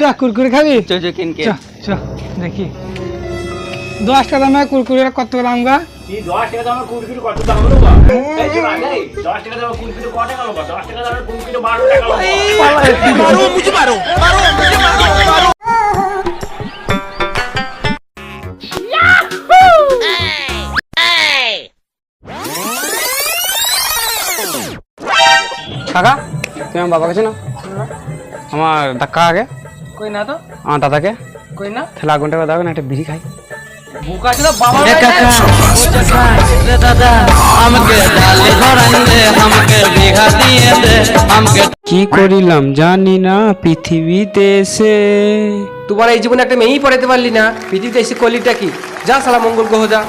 চ কুরকুরে খাবি? চো চো কিনকে চ চ দেখি। দশ টাকা দামে কুরকুরে কত দাম গা? কি দশ টাকা দামের কুড়কুড়ি কত দাম হলো গো? দশ টাকা ক টাকা হলো? দশ টাকা বারো টাকা। কাকা তুমি আমার বাবা কাছে না আমার কাকা আগে। কই না তো? আমার দাদাকে কই না? তাহলে আগুন দাও না একটা বিড়ি খাই। বুকা ছিল বাবা কি করিলাম জানি না পৃথিবীতে এসে। তোমার এই জীবনে একটা মেয়েই পড়াতে পারলি না পৃথিবীতে এসে কলিটা কি? যা সালা মঙ্গল গ্রহ যা।